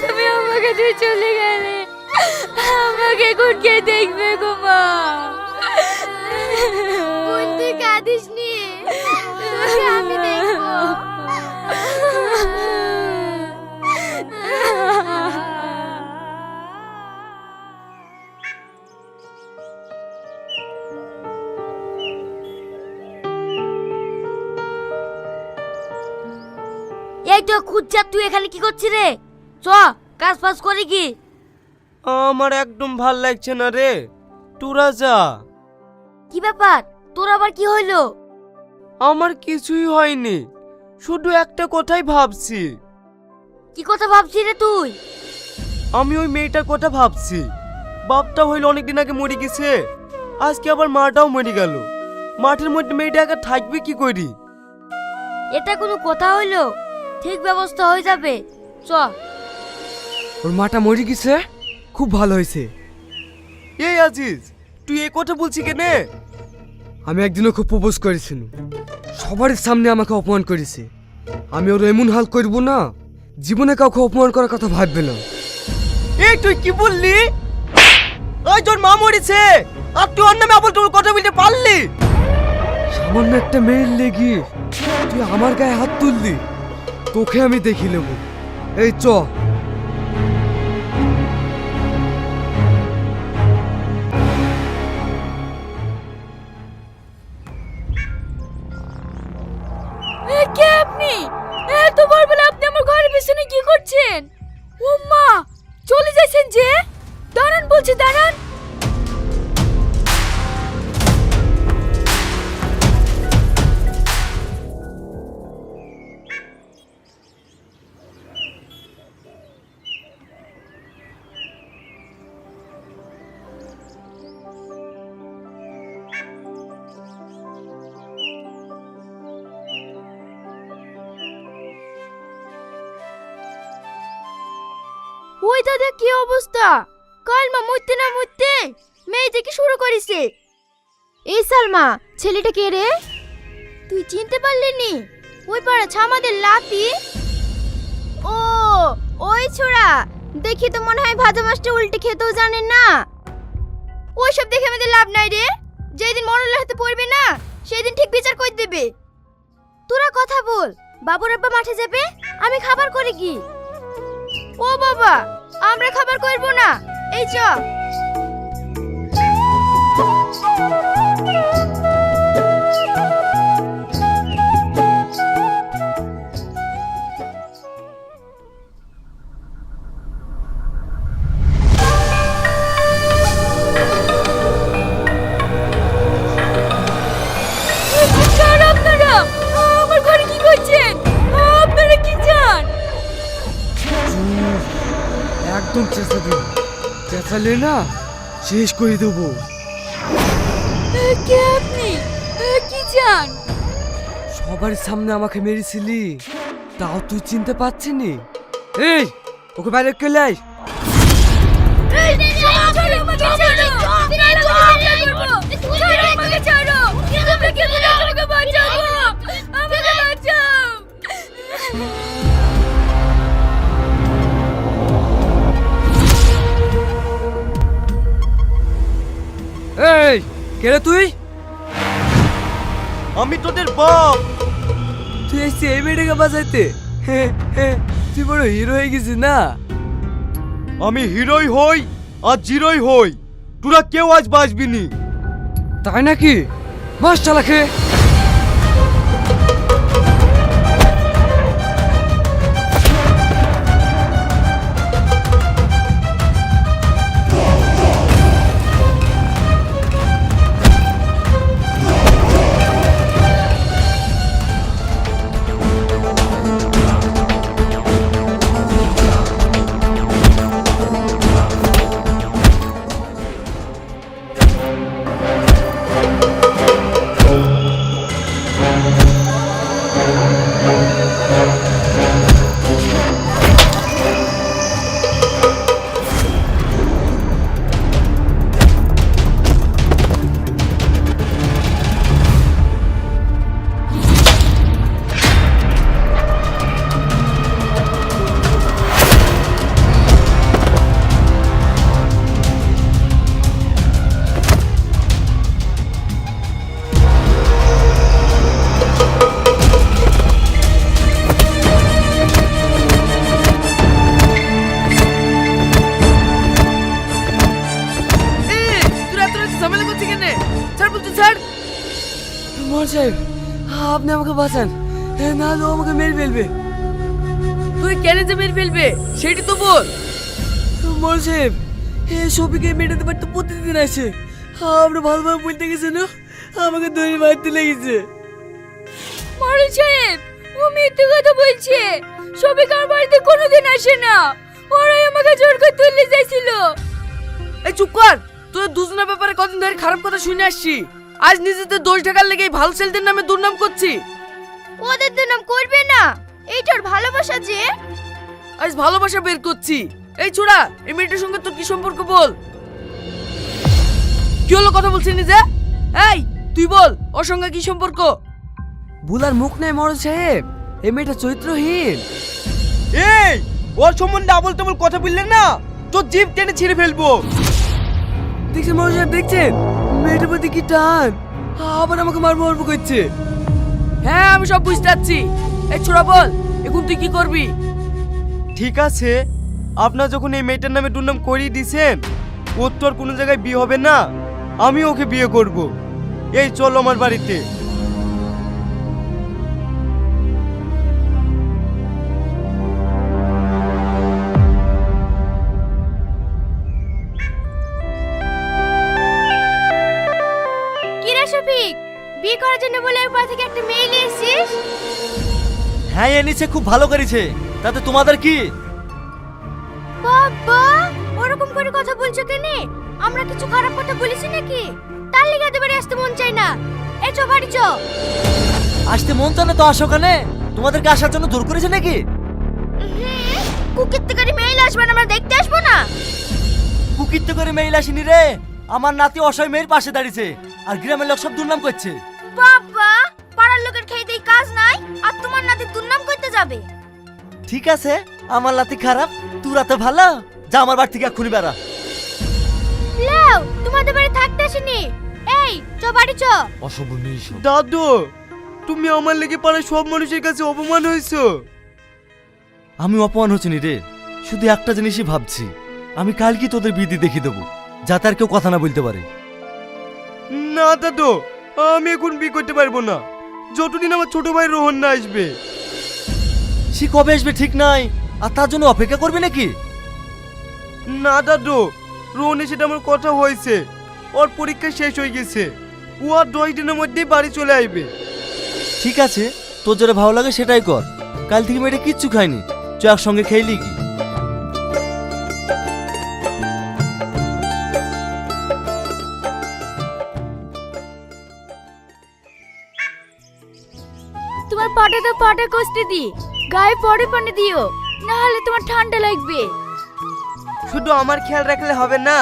তুমি আমাকে তুই চলে গেলে। আমাকে কোন কে দেখবে গো মা। বোন তুই কাঁদিস নি। তোকে আমি দেখব। এই তো খুঁজছা তুই এখানে কি করছিস রে? চ কাজ ফাজ করে কি? আমার একদম ভালো লাগছে না রে। তোরা যা কি ব্যাপার? তোর আবার কি হইল? আমার কিছুই হয়নি। শুধু একটা কথাই ভাবছি। কি কথা ভাবছিস রে তুই? আমি ওই মেয়েটার কথা ভাবছি। বাপটা হইল অনেকদিন আগে মরে গেছে। আজকে আবার মাটাও মরে গেল। মাঠের মধ্যে মেয়েটা একা থাকবে কি করি? এটা কোনো কথা হইল? ঠিক ব্যবস্থা হয়ে যাবে। চ। ওর মাটা মরে গেছে? খুব ভালো হয়েছে। এই আজিজ তুই এই কথা বলছি কেনে? আমি একদিনও খুব প্রপোজ করেছিলাম সবার সামনে আমাকে অপমান করেছে। আমি ওর এমন হাল করব না জীবনে কাউকে অপমান করার কথা ভাববে না। এই তুই কি বললি? ওই তোর মা মরেছে আর তুই অন্য নামে আবার তোর কথা বলতে পারলি? সামান্য একটা মেয়ের লেগি তুই আমার গায়ে হাত তুললি তোকে আমি দেখি নেব। এই চ। ওই দাদা, কি অবস্থা? কাল মা মরতে না মরতে মেয়ে থেকে শুরু করেছে। এই সালমা ছেলেটা কে রে? তুই চিনতে পারলি নি? ওই পাড়া ছামাদের লাতি ও, ওই ছোড়া, দেখি তো মনে হয় ভাজা মাছটা উল্টে খেতেও জানেন না। ওইসব দেখে আমাদের লাভ নাই রে। যেদিন মরলের হাতে পড়বে না, সেদিন ঠিক বিচার করে দেবে। তোরা কথা বল, বাবুর আব্বা মাঠে যাবে, আমি খাবার করে কি? ও বাবা আমরা খাবার করব না। এই চ। চেঁচালে না শেষ করে দেবো। কে আপনি? কি চান? সবার সামনে আমাকে মেরেছিলি তাও তুই চিনতে পারছিনি এই ওকে বাইরে কেলে কে রে তুই? আমি তোদের বাপ। তুই এসছি এই মেয়েটাকে হে, তুই বড় হিরো হয়ে গেছিস না? আমি হিরোই হই আর জিরোই হই। তোরা কেউ আজ বাঁচবি নি। তাই নাকি? মাস চালাকে। আপনি আমাকে বাঁচান। না হলে ও আমাকে মেরে ফেলবে। তুই কেন যে মেরে ফেলবে? সেটি তো বল। মোল সাহেব এ সবিকে মেটাতে পারতে প্রতিদিন আসে। আমরা ভালোভাবে বলতে গেছে না আমাকে দড়ি মারতে লেগেছে মরল সাহেব ও মিথ্যে কথা বলছে। সবে কার বাড়িতে কোনোদিন আসে না। ওরাই আমাকে জোর করে তুলে যাইছিল এই চুপ কর তোদের দুজনের ব্যাপারে কদিন ধরে খারাপ কথা শুনে আসছি। আজ নিজেদের দোষ ঢাকার লেগে এই ভালো ছেলেদের নামে দুর্নাম করছি। ওদের দুর্নাম করবে না? এইটার ভালোবাসা যে? আজ ভালোবাসা বের করছি। এই ছোড়া এই মেয়েটার সঙ্গে তোর কি সম্পর্ক বল? কি হলো কথা বলছিস নিজে? এই তুই বল ওর সঙ্গে কি সম্পর্ক? বুলার মুখ নেই মরল সাহেব এই মেয়েটা চরিত্রহীন। এই ওর সম্বন্ধে আবল তাবল কথা বললেন না তোর জিভ টেনে ছিঁড়ে ফেলব। দেখছেন মরল সাহেব দেখছেন? মেয়েটার প্রতি কি টান? আবার আমাকে মারবো মারবো করছে। হ্যাঁ আমি সব বুঝতে পারছি। এই ছোড়া বল এখন তুই কি করবি? ঠিক আছে আপনার যখন এই মেয়েটার নামে দুর্নাম করিয়ে দিছেন ওর তো আর কোনো জায়গায় বিয়ে হবে না। আমি ওকে বিয়ে করব। এই চলো আমার বাড়িতে। হ্যাঁ এনেছে খুব ভালো করেছে। তাতে তোমাদের কি? বাবা ওরকম করে কথা বলছো কেন? আমরা কিছু খারাপ কথা বলেছি নাকি? তার লিগে এত বাড়ি আসতে মন চাই না। এ চো বাড়ি চো। আসতে মন চায় না তো আসো কানে? তোমাদেরকে আসার জন্য দূর করেছে নাকি? কুকির থেকে মেইল আসবে না আমরা দেখতে আসব না। কুকিত্ত করে মেইল আসেনি রে। আমার নাতি অসহায় মেয়ের পাশে দাঁড়িয়েছে আর গ্রামের লোক সব দুর্নাম করছে। বাবা আর তোমার নাতি দুর্নাম করতে যাবে। ঠিক আছে আমার নাতি খারাপ তোরা তো ভালো। যা আমার বাড়ি থেকে এক্ষুনি বেড়া। লেও তোমাদের বাড়ি থাকতে আসেনি? এই চো বাড়ি চো। দাদু তুমি আমার লেগে পাড়ায় সব মানুষের কাছে অপমান হয়েছো। আমি অপমান হচ্ছি রে শুধু একটা জিনিসই ভাবছি। আমি কালকে তোদের বিধি দেখিয়ে দেবো যাতে আর কেউ কথা না বলতে পারে। না দাদু আমি এখন বিয়ে করতে পারব না। যতদিন আমার ছোট ভাই রোহন না আসবে। সে কবে আসবে ঠিক নাই? আর তার জন্য অপেক্ষা করবে নাকি? না দাদু রোহনের সেটা আমার কথা হয়েছে। ওর পরীক্ষা শেষ হয়ে গেছে। ও আর দশ দিনের মধ্যেই বাড়ি চলে আসবে। ঠিক আছে তোর যেটা ভালো লাগে সেটাই কর। কাল থেকে মেয়েটা কিচ্ছু খায়নি। তুই একসঙ্গে খেয়েলি কি? তোমার পাটাতে পাটা কষতে দি গায়ে পরে পানি দিও না হলে তোমার ঠান্ডা লাগবে। শুধু আমার খেয়াল রাখলে হবে না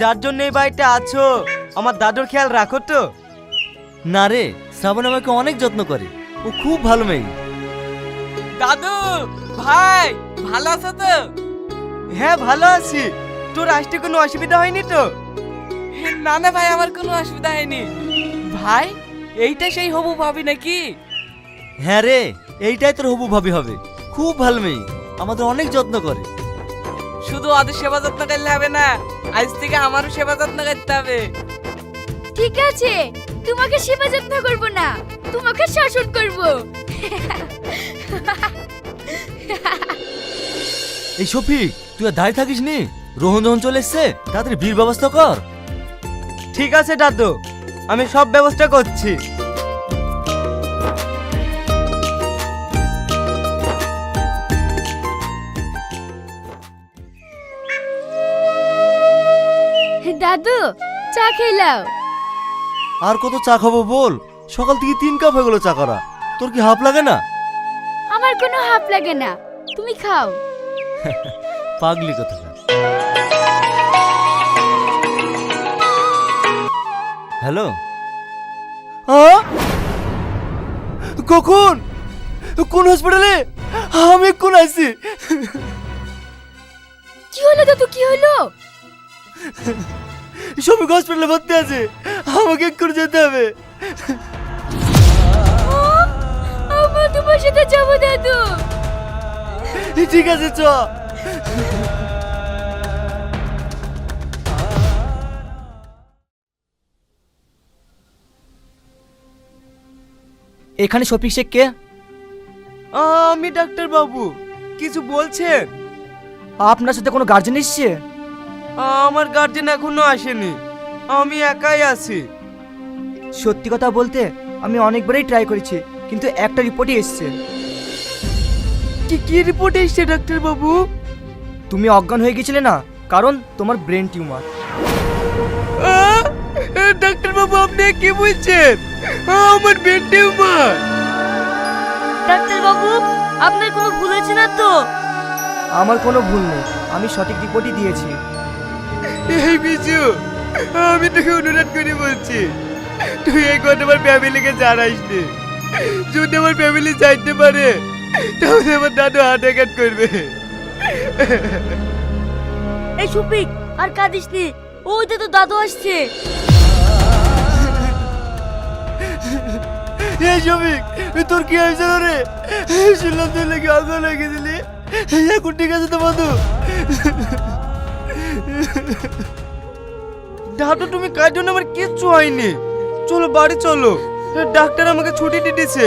যার জন্য এই বাড়িতে আছো আমার দাদুর খেয়াল রাখো তো। না রে শ্রাবণ আমাকে অনেক যত্ন করে। ও খুব ভালো মেয়ে। দাদু ভাই ভালো আছো তো? হ্যাঁ ভালো আছি। তোর আসতে কোনো অসুবিধা হয়নি তো? না না ভাই আমার কোনো অসুবিধা হয়নি। ভাই এইটা সেই হবু ভাবি নাকি? হ্যাঁ রে এইটাই তোর হবু ভাবি হবে। খুব ভালো মেয়ে আমাদের অনেক যত্ন করে। শুধু ওদের সেবা যত্ন করলে হবে না আজ থেকে আমারও সেবা যত্ন করতে হবে। ঠিক আছে তোমাকে সেবা যত্ন করব না তোমাকে শাসন করব। এই শফিক তুই আর দাঁড়িয়ে থাকিস নি? রোহন যখন চলে এসছে তাড়াতাড়ি বীর ব্যবস্থা কর। ঠিক আছে দাদু আমি সব ব্যবস্থা করছি। দাদু চা খেলাও। আর কত চা খাব বল? সকাল থেকে তিন কাপ হয়ে গেলো চা করা। তোর কি হাফ লাগে না? আমার কোনো হাফ লাগে না। তুমি খাও। পাগলি কথা হ্যালো? কখন? কোন হসপিটালে আমি কোন আছি কি হলো দাদু কি হলো? সবই হসপিটালে ভর্তি আছে। আমাকে করে যেতে হবে। আমার তোমার সাথে যাব দাদু। ঠিক আছে চ। এখানে শফিক শেখ কে? আমি ডাক্তার বাবু কিছু বলছেন? আপনার সাথে কোনো গার্জেন এসছে? আমার গার্জেন এখনও আসেনি। আমি একাই আছি। সত্যি কথা বলতে আমি অনেকবারই ট্রাই করেছি কিন্তু একটা রিপোর্টই এসছে। কি কি রিপোর্ট এসছে ডাক্তার বাবু? তুমি অজ্ঞান হয়ে গেছিলে না কারণ তোমার ব্রেন টিউমার ডাক্তার বাবু আপনি কি বলছেন? আমার ব্রেন টিউমার ডাক্তার বাবু আপনার কোনো ভুল হয়েছে না তো? আমার কোনো ভুল নেই আমি সঠিক রিপোর্টই দিয়েছি। এই বিজু আমি তোকে অনুরোধ করে বলছি তুই এই কথা আমার ফ্যামিলিকে জানাইস নি যদি আমার ফ্যামিলি চাইতে পারে তাহলে আমার দাদু হার্ট অ্যাটাক করবে। এই সুপিক আর কাঁদিস নি ওইটা তো দাদু আসছে। এই শফিক তোর কি হয়েছে রে? শুনলাম তুই লেগে আগুন লেগেছিলি এখন ঠিক আছে তো মধু দাদু তুমি কার জন্য আমার কিচ্ছু হয়নি? চলো বাড়ি চলো। ডাক্তার আমাকে ছুটি দিয়ে দিছে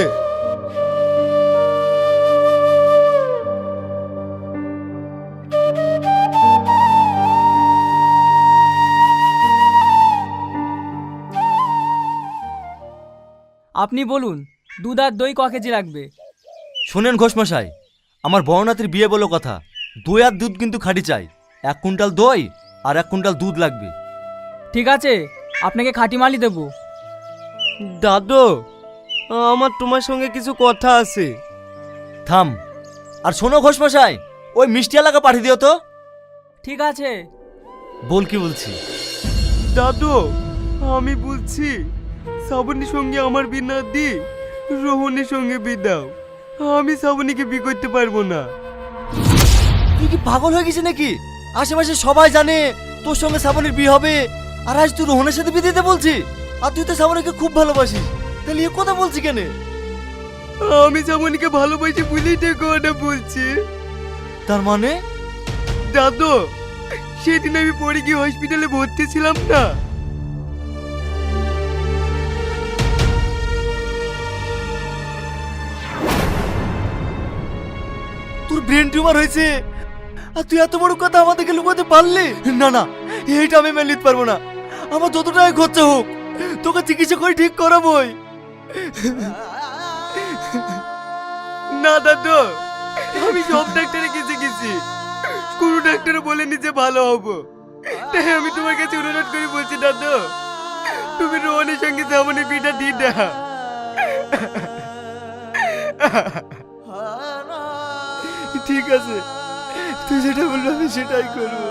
আপনি বলুন দুধ আর দই ক কেজি লাগবে? শোনেন ঘোষমশাই আমার বড়নাথের বিয়ে বলো কথা। দই আর দুধ কিন্তু খাঁটি চাই। এক কুইন্টাল দই আর এক কুইন্টাল দুধ লাগবে। ঠিক আছে আপনাকে খাঁটি মালই দেবো। দাদু আমার তোমার সঙ্গে কিছু কথা আছে। থাম। আর শোনো ঘোষমশাই ওই মিষ্টি এলাকা পাঠিয়ে দিও তো। ঠিক আছে। বল কি বলছি? দাদু আমি বলছি শ্রাবণীর সঙ্গে আমার বিনা দি রোহনের সঙ্গে বি দাও আমি শ্রাবণীকে বি করতে পারব না। তুই কি পাগল হয়ে গেছিস নাকি? আশেপাশে সবাই জানে তোর সঙ্গে শ্রাবণীর বিয়ে হবে। আর আজ তুই রোহনের সাথে বিয়ে দিতে বলছি আর তুই তো শ্রাবণীকে খুব ভালোবাসিস। তাহলে এ কথা বলছি কেন? আমি শ্রাবণীকে ভালোবাসি বলেই তো কথা বলছি। তার মানে? দাদু সেদিন আমি পড়ে গিয়ে হসপিটালে ভর্তি ছিলাম না। তোর ব্রেন টিউমার হয়েছে। আর তুই এত বড় কথা আমাদেরকে লুকাতে পারলি? না না, এইটা আমি মেনে নিতে পারব না। আমার যত টাকা খরচা হোক, তোকে চিকিৎসা করে ঠিক করাবোই। না, দাদু, আমি সব ডাক্তারে গেছে গেছি কোনো ডাক্তারে বলেনি যে ভালো হব। তাই আমি তোমার কাছে অনুরোধ করে, বলছি, দাদু, তুমি রোহনের সঙ্গে সামনে পিঠা দিয়ে দাও ঠিক আছে। তুই যেটা বলব আমি সেটাই করব।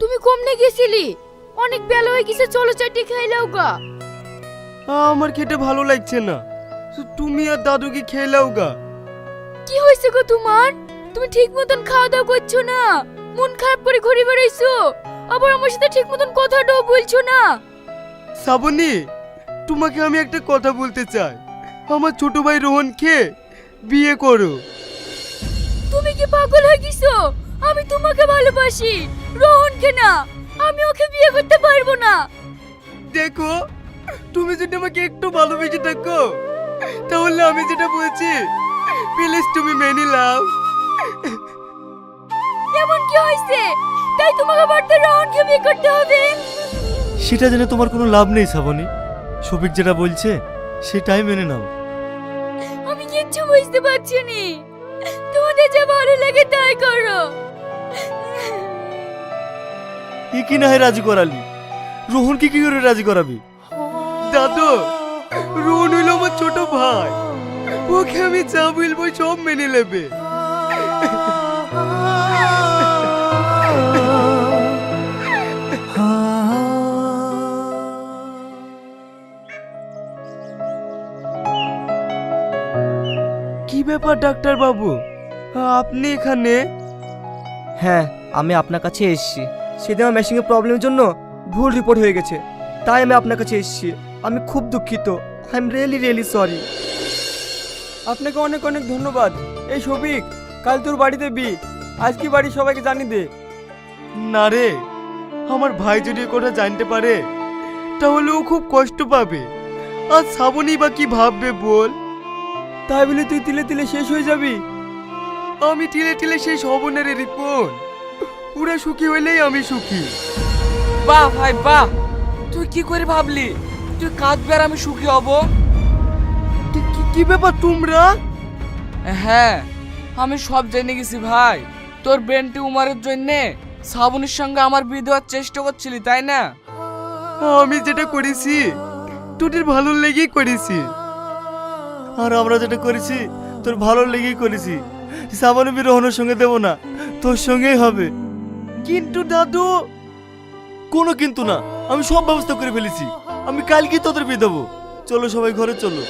তুমি কমনে গেছিলি? অনেক বেলা হয়ে গেছে চলো চারটি খাইলাও গা। আমার খেতে ভালো লাগছে না। তুমি আর দাদুকে খেলাও গা। কি হয়েছে গো তোমার? তুমি ঠিক মতন খাওয়া দাওয়া করছ না? মন খারাপ করে ঘুরে বেড়াইছো আবার আমার সাথে ঠিক মতন কথাটাও বলছো না। শ্রাবণী তোমাকে আমি একটা কথা বলতে চাই। আমার ছোট ভাই রোহনকে বিয়ে করো। তুমি কি পাগল হয়ে গেছো? আমি তোমাকে ভালোবাসি রোহনকে না। আমি ওকে বিয়ে করতে পারব না। দেখো তুমি যদি আমাকে একটু ভালোবেসে থাকো তাহলে আমি যেটা বলছি প্লিজ তুমি মেনে নাও। এমন কি হয়েছে? তাই তোমাকে বাড়িতে রোহনকে বিয়ে করতে হবে। সেটা জেনে তোমার কোনো লাভ নেই শ্রাবণী। শফিক যেটা বলছে সেটাই মেনে নাও। আমি কিচ্ছু বুঝতে পারছি নি। তোমাদের যা ভালো লাগে তাই করো। এ কি না হয় রাজি করালি? রোহনকে কি করে রাজি করাবি? দাদু রোহন হইল আমার ছোট ভাই। ওকে আমি যা বলব সব মেনে নেবে। কি ব্যাপার ডাক্তার বাবু? আপনি এখানে? হ্যাঁ আমি আপনার কাছে এসেছি। সেদিন আমার মেশিনের প্রবলেমের জন্য ভুল রিপোর্ট হয়ে গেছে। তাই আমি আপনার কাছে এসেছি। আমি খুব দুঃখিত। I am really really sorry আপনাকে অনেক অনেক ধন্যবাদ। এই শফিক কাল তোর বাড়িতে বি। আজ কি বাড়ি সবাইকে জানি দে? না রে আমার ভাই যদি কথা জানতে পারে তাহলে ও খুব কষ্ট পাবে। আর শ্রাবণী বা কি ভাববে বল? তাই বলে তুই তিলে তিলে শেষ হয়ে যাবি? আমি তিলে টিলে টিলে সেই রে রিপন। পুরা সুখী হইলেই আমি সুখী। বাহ ভাই বাহ তুই কি করে ভাবলি? তুই কাঁদবি আর আমি সুখী হব? কি- ব্যাপার তোমরা? হ্যাঁ আমি সব জেনে গেছি ভাই। তোর বেন্টি উমারের জন্যে শ্রাবণীর সঙ্গে আমার বিয়ে দেওয়ার চেষ্টা করছিলি তাই না? আমি যেটা করেছি টুটির ভালো লেগেই করেছি। আর আমরা যেটা করেছি, তোর ভালো লেগেই করেছি। সাবানু রহনের সঙ্গে দেব না, তোর সঙ্গেই হবে। কিন্তু দাদু, কোনো কিন্তু না, আমি সব ব্যবস্থা করে ফেলেছি। আমি কালকেই তোদের বিয়ে দেবো। চলো সবাই ঘরে চলো।